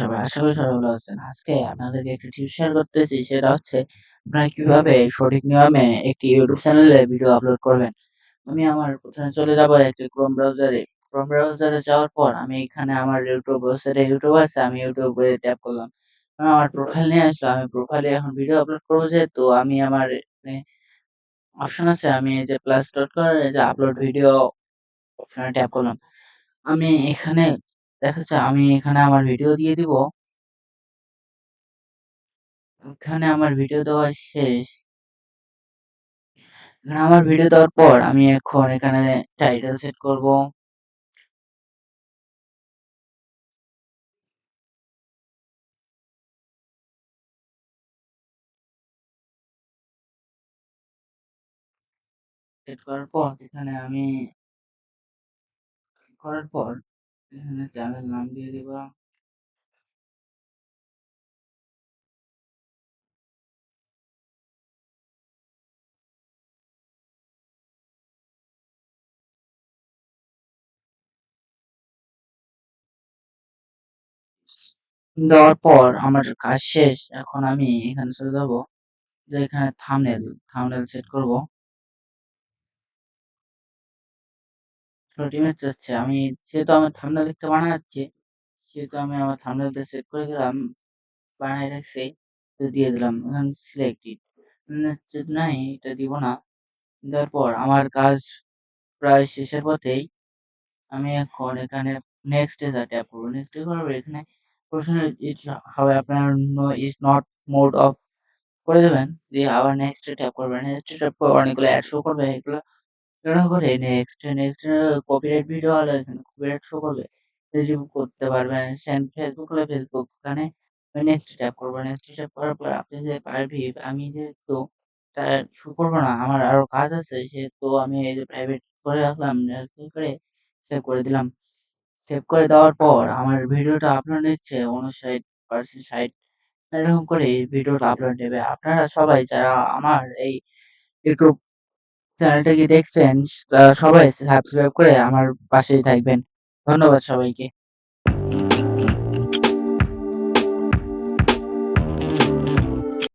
সবাই? সবাই ভালো আছেন। আজকে আপনাদেরকে একটি করতেছি, সেটা হচ্ছে আপনারা কীভাবে সঠিক নিয়মে একটি ইউটিউব ভিডিও আপলোড করবেন। আমি আমার প্রথমে চলে যাব একটি ব্রাউজারে। যাওয়ার পর আমি এখানে আমার ইউটিউব ইউটিউব আছে, আমি ইউটিউবে ট্যাপ করলাম। আমার প্রোফাইল নিয়ে আসলো। আমি প্রোফাইলে এখন ভিডিও আপলোড আমি আমার অপশন আছে, আমি এই যে যে আপলোড ভিডিও ট্যাপ করলাম। আমি এখানে দেখা যাচ্ছে আমি এখানে আমার ভিডিও দিয়ে দিব। এখানে আমার ভিডিও দেওয়া শেষ। এখানে আমার ভিডিও দেওয়ার পর আমি এখন এখানে টাইটেল সেট করব। সেট করার পর এখানে আমি করার পর এখানে চ্যানেল নাম দিয়ে দিব। দেওয়ার পর আমার কাজ শেষ। এখন আমি এখানে চলে যাব যে এখানে থাম্বনেল, থাম্বনেল সেট করব। 30 মিনিট যাচ্ছে। আমি যেহেতু আমার থাম্বনেল একটা বানাচ্ছি, সেহেতু আমি আমার থাম্বনেলটা সেট করে দিলাম। বানায় রাখছি। তো দিয়ে দিলাম। এখন সিলেক্টেড। নাই এটা দিব না। দেওয়ার পর আমার কাজ প্রায় শেষের পথেই। আমি এখন এখানে নেক্সট এ ট্যাপ করব। নেক্সট এ করার এখানে প্রশ্ন হাউ আপনার ইজ নট মোড অফ করে দেবেন। দিয়ে আবার নেক্সট ট্যাপ করবেন। নেক্সট ট্যাপ করে অনেকগুলো অ্যাড শো করবে। এগুলো এরকম করে নেক্সট, নেক্সট কপিরাইট ভিডিও হলে এখানে কপিরাইট শো করবে। রিভিউ করতে পারবেন। সেন্ড ফেসবুক হলে ফেসবুক ওখানে নেক্সট ট্যাপ করবেন। নেক্সট ট্যাপ করার পর আপনি যে প্রাইভেট আমি যেহেতু তা শো করব না। আমার আরও কাজ আছে সেহেতু আমি এই যে প্রাইভেট করে রাখলাম। করে সেভ করে দিলাম। সেভ করে দেওয়ার পর আমার ভিডিওটা আপলোড নিচ্ছে ৫৯% ৬০ এরকম করে ভিডিওটা আপলোড নেবে। আপনারা সবাই যারা আমার এই ইউটিউব চ্যানেলটাকে দেখছেন সবাই সাবস্ক্রাইব করে আমার পাশেই থাকবেন। ধন্যবাদ সবাইকে।